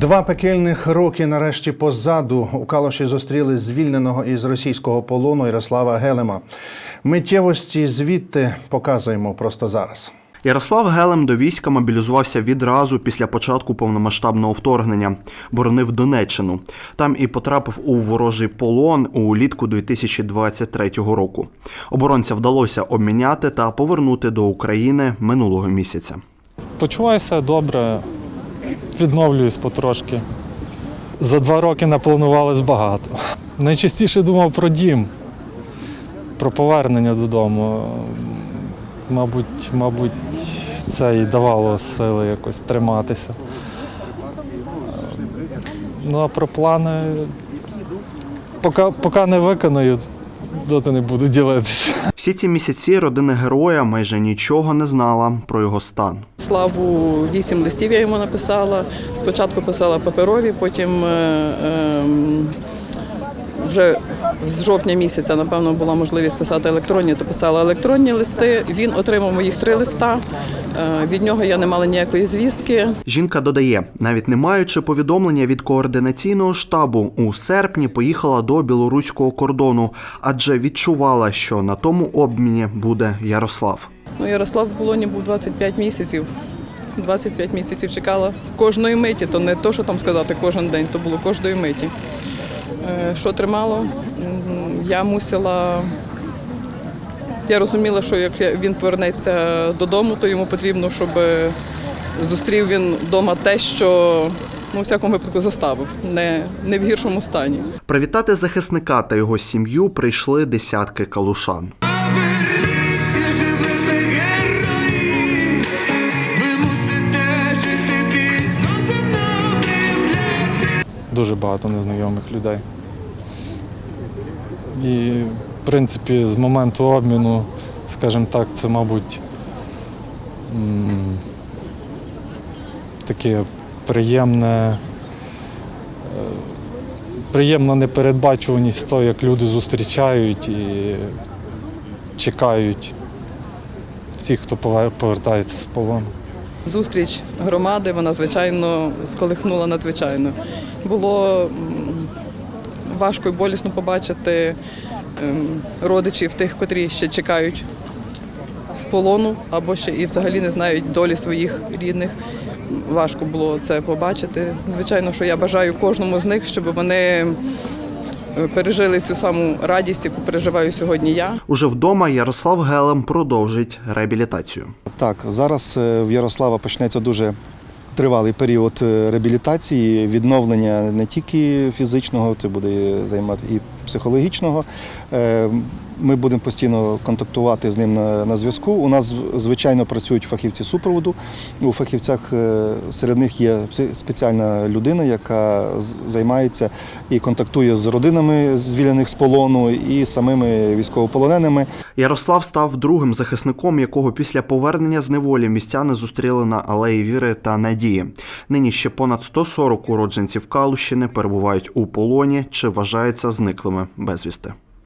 Два пекельних роки нарешті позаду у Калоші зустріли звільненого із російського полону Ярослава Гелема. Миттєвості звідти показуємо просто зараз. Ярослав Гелем до війська мобілізувався відразу після початку повномасштабного вторгнення, боронив Донеччину. Там і потрапив у ворожий полон улітку 2023 року. Оборонця вдалося обміняти та повернути до України минулого місяця. Почуваюся добре, відновлююсь потрошки. За два роки напланувалось багато. Найчастіше думав про дім, про повернення додому. Мабуть, мабуть, це і давало сили якось триматися. Ну а про плани поки, поки не виконаю, доти не буду ділитися. Всі ці місяці родина героя майже нічого не знала про його стан. Славу вісім листів я йому написала. Спочатку писала паперові, потім е, ем, вже з жовтня місяця, напевно, була можливість писати електронні, то писала електронні листи. Він отримав моїх три листа. Е, Від нього я не мала ніякої звістки. Жінка додає, навіть не маючи повідомлення від координаційного штабу, у серпні поїхала до білоруського кордону, адже відчувала, що на тому обміні буде Ярослав. Ну, Ярослав в полоні був 25 місяців. 25 місяців чекала кожної миті, то не то, що там сказати кожен день, то було кожної миті. Е, Що тримало? Я мусила. Я розуміла, що як він повернеться додому, то йому потрібно, щоб зустрів він вдома те, що ну, у всякому випадку заставив, не, не в гіршому стані. Привітати захисника та його сім'ю прийшли десятки калушан. Дуже багато незнайомих людей. І, в принципі, з моменту обміну, скажімо так, це, мабуть, таке приємне, е, приємна непередбачуваність того, як люди зустрічають і чекають всіх, хто повер- повертається з полону. Зустріч громади, вона звичайно сколихнула надзвичайно. Було важко і болісно побачити ем, родичів тих, котрі ще чекають з полону або ще і взагалі не знають долі своїх рідних. Важко було це побачити. Звичайно, що я бажаю кожному з них, щоб вони е, пережили цю саму радість, яку переживаю сьогодні я. Уже вдома Ярослав Гелем продовжить реабілітацію. Так, зараз е, в Ярослава почнеться дуже тривалий період е, реабілітації, відновлення не тільки фізичного, це буде займати і психологічного. Е, Ми будемо постійно контактувати з ним на, на зв'язку. У нас звичайно працюють фахівці супроводу. У фахівцях серед них є спеціальна людина, яка займається і контактує з родинами звільнених з полону і самими військовополоненими. Ярослав став другим захисником, якого після повернення з неволі містяни зустріли на алеї віри та надії. Нині ще понад 140 уродженців Калущини перебувають у полоні чи вважаються зниклими безвісти.